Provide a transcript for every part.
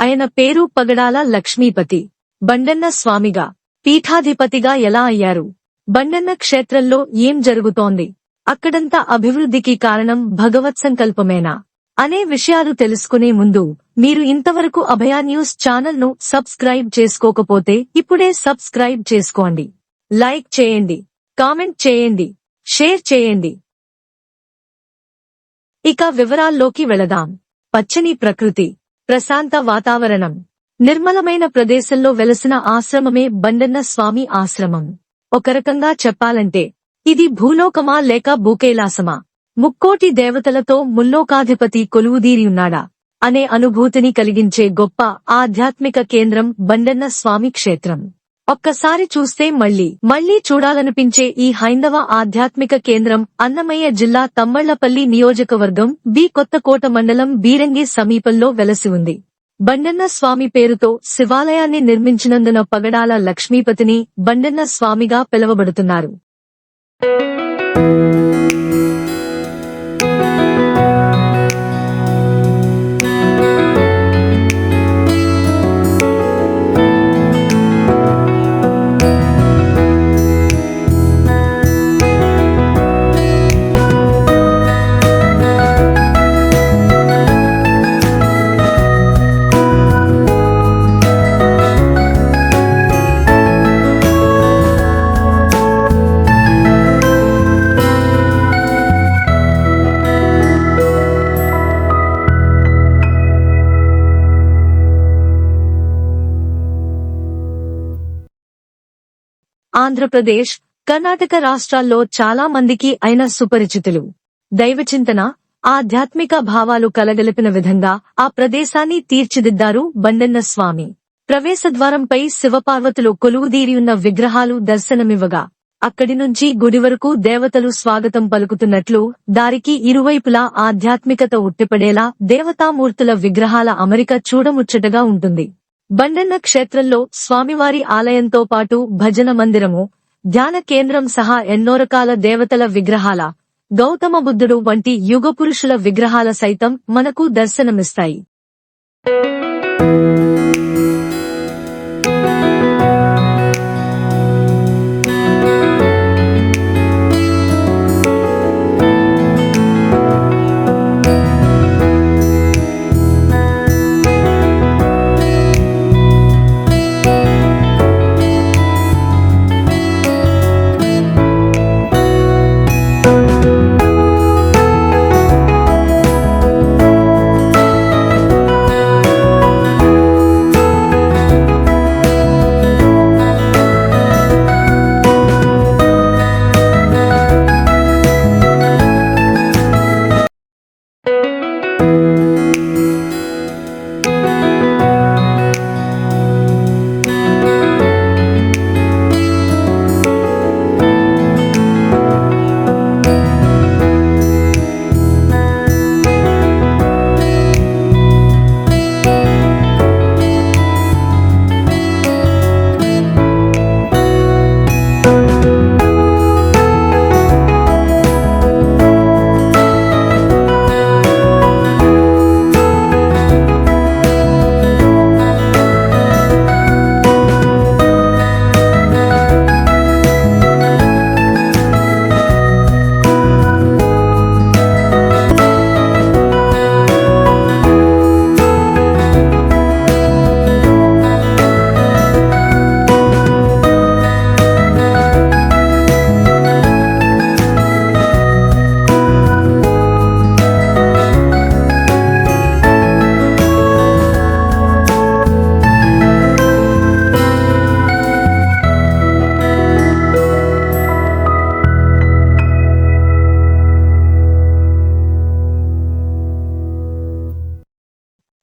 ఆయన పేరు పగడాల లక్ష్మీపతి. బండన్న స్వామిగా పీఠాధిపతిగా ఎలా అయ్యారు? బండన్న క్షేత్రంలో ఏం జరుగుతోంది? అక్కడంతా అభివృద్ధికి కారణం భగవత్ సంకల్పమేనా? అనే విషయాలు తెలుసుకునే ముందు మీరు ఇంతవరకు అభయ న్యూస్ ఛానల్ను సబ్స్క్రైబ్ చేసుకోకపోతే ఇప్పుడే సబ్స్క్రైబ్ చేసుకోండి. లైక్ చేయండి కామెంట్ చేయండి షేర్ చేయండి. ఇక వివరాల్లోకి వెళదాం. పచ్చని ప్రకృతి. ప్రశాంత వాతావరణం. నిర్మలమైన ప్రదేశంలో వెలసిన ఆశ్రమమే బండన్న స్వామి ఆశ్రమం. ఒక రకంగా చెప్పాలంటే ఇది భూలోకమా లేక భూకైలాసమా? ముక్కోటి దేవతలతో ముల్లోకాధిపతి కొలువుదీరియున్నాడా? అనే అనుభూతిని కలిగించే గొప్ప ఆధ్యాత్మిక కేంద్రం బండన్న స్వామి క్షేత్రం. ఒక్కసారి చూస్తే మళ్ళీ మళ్ళీ చూడాలనిపించే ఈ హైందవ ఆధ్యాత్మిక కేంద్రం అన్నమయ్య జిల్లా తమ్మళ్ళపల్లి నియోజకవర్గం బి కొత్తకోట మండలం బీరంగి సమీపంలో వెలసి ఉంది. బండన్న స్వామి పేరుతో శివాలయాన్ని నిర్మించినందున పగడాల లక్ష్మీపతిని బండన్న స్వామిగా పిలువబడుతున్నారు. ఆంధ్రప్రదేశ్ కర్ణాటక రాష్ట్రాల్లో చాలా మందికి అయిన సుపరిచితులు. దైవచింతన ఆధ్యాత్మిక భావాలు కలగలిపిన విధంగా ఆ ప్రదేశాన్ని తీర్చిదిద్దారు బండన్న స్వామి. ప్రవేశద్వారంపై శివపార్వతులు కొలువుదీరియున్న విగ్రహాలు దర్శనమివ్వగా అక్కడి నుంచి గుడి వరకు దేవతలు స్వాగతం పలుకుతున్నట్లు దారికి ఇరువైపులా ఆధ్యాత్మికత ఉట్టిపడేలా దేవతామూర్తుల విగ్రహాల అమరిక చూడముచ్చటగా ఉంటుంది. బండన్న క్షేత్రంలో స్వామివారి ఆలయంతో పాటు భజన మందిరము ధ్యాన కేంద్రం సహా ఎన్నో రకాల దేవతల విగ్రహాల గౌతమ బుద్ధుడు వంటి యుగ పురుషుల విగ్రహాల సైతం మనకు దర్శనమిస్తాయి.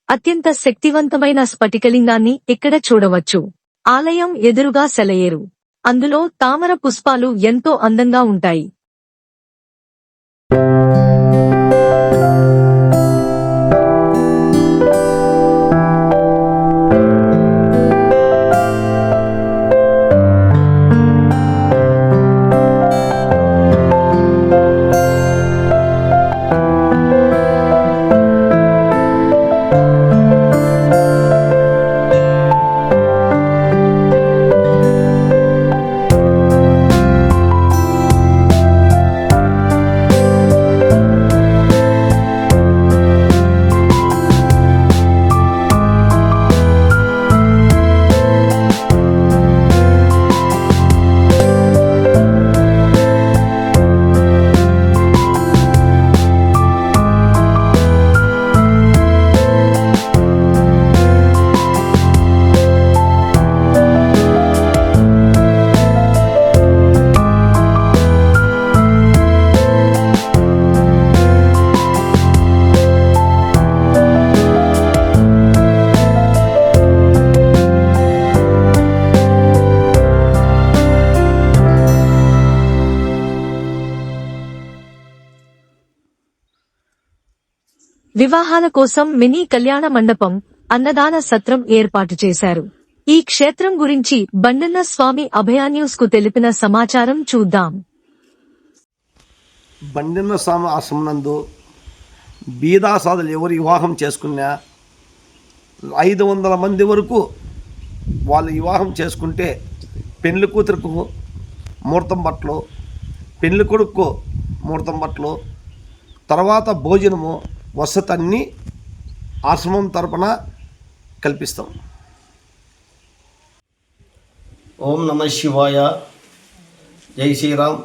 అత్యంత శక్తివంతమైన స్ఫటికలింగాన్ని ఇక్కడ చూడవచ్చు? ఆలయం ఎదురుగా సెలయేరు. అందులో తామర పుష్పాలు ఎంతో అందంగా ఉంటాయి. వివాహాల కోసం మినీ కళ్యాణ మండపం అన్నదాన సత్రం ఏర్పాటు చేశారు. ఈ క్షేత్రం గురించి బండన్న స్వామి అభయాన్యూస్కు తెలిపిన సమాచారం చూద్దాం. బండిన్న స్వామి ఆశ్రమం నందు బీదాసాదులు ఎవరు వివాహం చేసుకున్నా ఐదు వందల మంది వరకు వాళ్ళు వివాహం చేసుకుంటే పెళ్ళి కూతురుకు ముహూర్తం బట్టలు పెళ్ళి కొడుకు ముహూర్తం బట్టలు తర్వాత భోజనము వసతన్ని ఆశ్రమం తరపున కల్పిస్తాం. ఓం నమ శివాయ. జై శ్రీరామ్.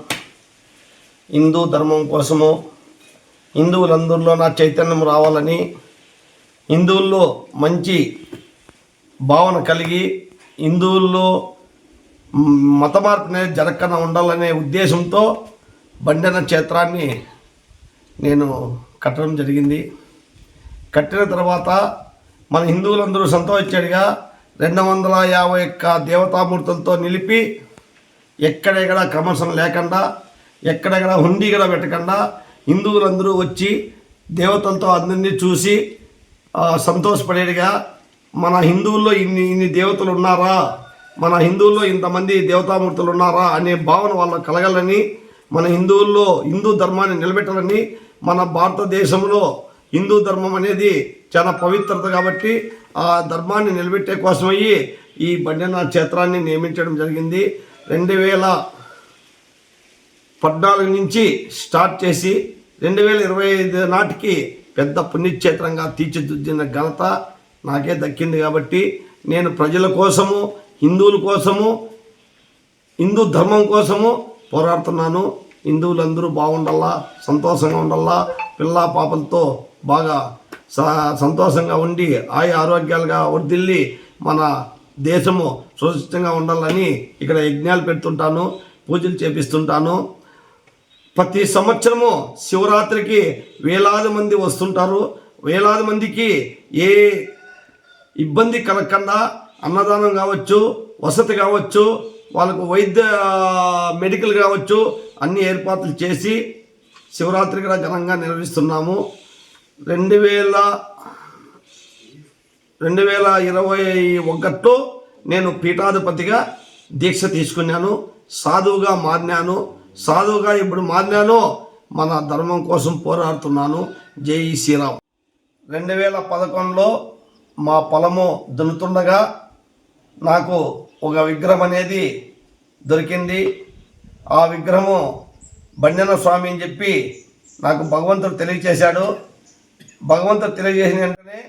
హిందూ ధర్మం కోసము హిందువులందరిలో నా చైతన్యం రావాలని హిందువుల్లో మంచి భావన కలిగి హిందువుల్లో మత మార్పునే జరగకుండా ఉండాలనే ఉద్దేశంతో బండన క్షేత్రాన్ని నేను కట్టడం జరిగింది. కట్టిన తర్వాత మన హిందువులందరూ సంతోషించాడుగా రెండు వందల యాభై ఒక్క దేవతామూర్తులతో నిలిపి ఎక్కడెక్కడ క్రమశం లేకుండా ఎక్కడెక్కడ హుండీ కూడా పెట్టకుండా హిందువులందరూ వచ్చి దేవతలతో అందరినీ చూసి ఆ, సంతోషపడేదిగా మన హిందువుల్లో ఇన్ని ఇన్ని దేవతలు ఉన్నారా మన హిందువుల్లో ఇంతమంది దేవతామూర్తులు ఉన్నారా అనే భావన వాళ్ళకు కలగాలని మన హిందువుల్లో హిందూ ధర్మాన్ని నిలబెట్టాలని మన భారతదేశంలో హిందూ ధర్మం అనేది చాలా పవిత్రత కాబట్టి ఆ ధర్మాన్ని నిలబెట్టే కోసమయ్యి ఈ బండినాథ్ క్షేత్రాన్ని నియమించడం జరిగింది. రెండు వేల పద్నాలుగు నుంచి స్టార్ట్ చేసి రెండు వేల ఇరవై ఐదు నాటికి పెద్ద పుణ్యక్షేత్రంగా తీర్చిదిద్దిన ఘనత నాకే దక్కింది కాబట్టి నేను ప్రజల కోసము హిందువుల కోసము హిందూ ధర్మం కోసము పోరాడుతున్నాను. హిందువులందరూ బాగుండాలా సంతోషంగా ఉండాలా పిల్ల పాపలతో బాగా స- సంతోషంగా ఉండి ఆయా ఆరోగ్యాలుగా వర్దిల్లి మన దేశము సురక్షితంగా ఉండాలని ఇక్కడ యజ్ఞాలు పెడుతుంటాను పూజలు చేపిస్తుంటాను. ప్రతి సంవత్సరము శివరాత్రికి వేలాది మంది వస్తుంటారు. వేలాది మందికి ఏ ఇబ్బంది కలగకుండా అన్నదానం కావచ్చు వసతి కావచ్చు వాళ్ళకు వైద్య మెడికల్ కావచ్చు అన్ని ఏర్పాట్లు చేసి శివరాత్రి కూడా ఘనంగా నిర్వహిస్తున్నాము. రెండు వేల రెండు వేల ఇరవై ఒకటిలో నేను పీఠాధిపతిగా దీక్ష తీసుకున్నాను. సాధువుగా మారినాను. సాధువుగా ఇప్పుడు మారినాను మన ధర్మం కోసం పోరాడుతున్నాను. జై శ్రీరామ్. రెండు వేల పదకొండులో మా పొలము దున్నుతుండగా నాకు ఒక విగ్రహం అనేది దొరికింది. ఆ విగ్రహము బండన స్వామి అని చెప్పి నాకు భగవంతుడు తెలియచేశాడు. భగవంతుడు తెలియజేసిన వెంటనే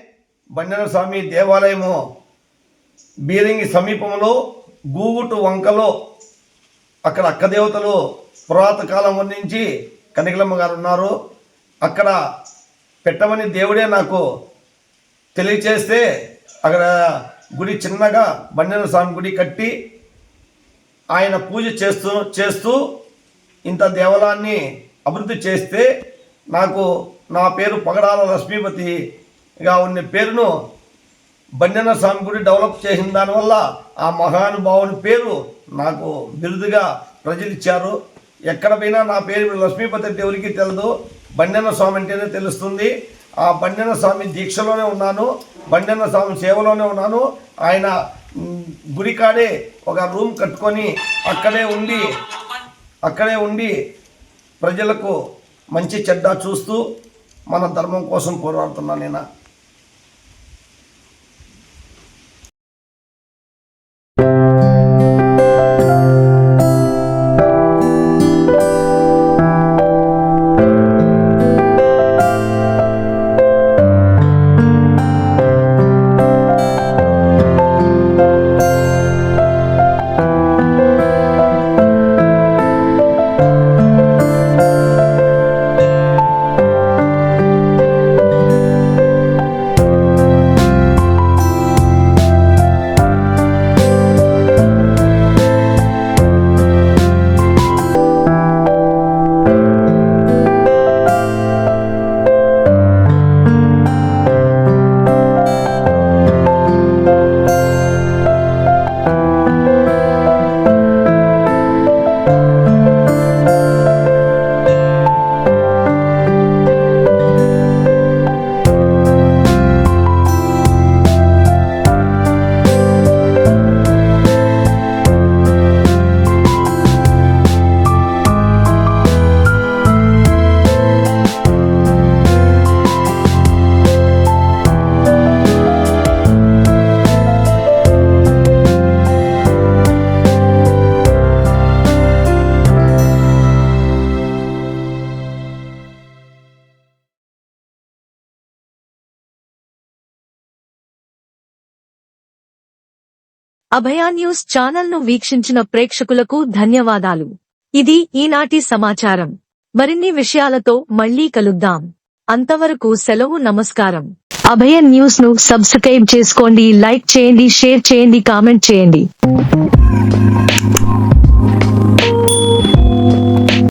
బండన స్వామి దేవాలయము బీరింగి సమీపంలో గూగుటు వంకలో అక్కడ అక్క దేవతలు కాలం నుంచి కనికలమ్మ గారు ఉన్నారు. అక్కడ పెట్టమని దేవుడే నాకు తెలియచేస్తే అక్కడ గుడి చిన్నగా బండన స్వామి గుడి కట్టి ఆయన పూజ చేస్తూ చేస్తూ ఇంత దేవాలయాన్ని అభివృద్ధి చేస్తే నాకు నా పేరు పగడాల లక్ష్మీపతిగా ఉన్న పేరును బండన స్వామి గుడి డెవలప్ చేసిన దానివల్ల ఆ మహానుభావుని పేరు నాకు బిరుదుగా ప్రజలు ఇచ్చారు. ఎక్కడ పోయినా నా పేరు లక్ష్మీపతి అంటే ఎవరికి తెలియదు బండన స్వామి అంటేనే తెలుస్తుంది. ఆ బండన స్వామి దీక్షలోనే ఉన్నాను. బండన స్వామి సేవలోనే ఉన్నాను. ఆయన గుడికాడే ఒక రూమ్ కట్టుకొని అక్కడే ఉండి అక్కడే ఉండి ప్రజలకు మంచి చెడ్డ చూస్తూ మన ధర్మం కోసం పోరాడుతున్నాను నేను? అభయా న్యూస్ ఛానల్ను వీక్షించిన ప్రేక్షకులకు ధన్యవాదాలు. ఇది ఈనాటి సమాచారం. మరిన్ని విషయాలతో మళ్ళీ కలుద్దాం. అంతవరకు సెలవు నమస్కారం. అభయ న్యూస్ను సబ్స్క్రైబ్ చేసుకోండి లైక్ చేయండి షేర్ చేయండి కామెంట్ చేయండి.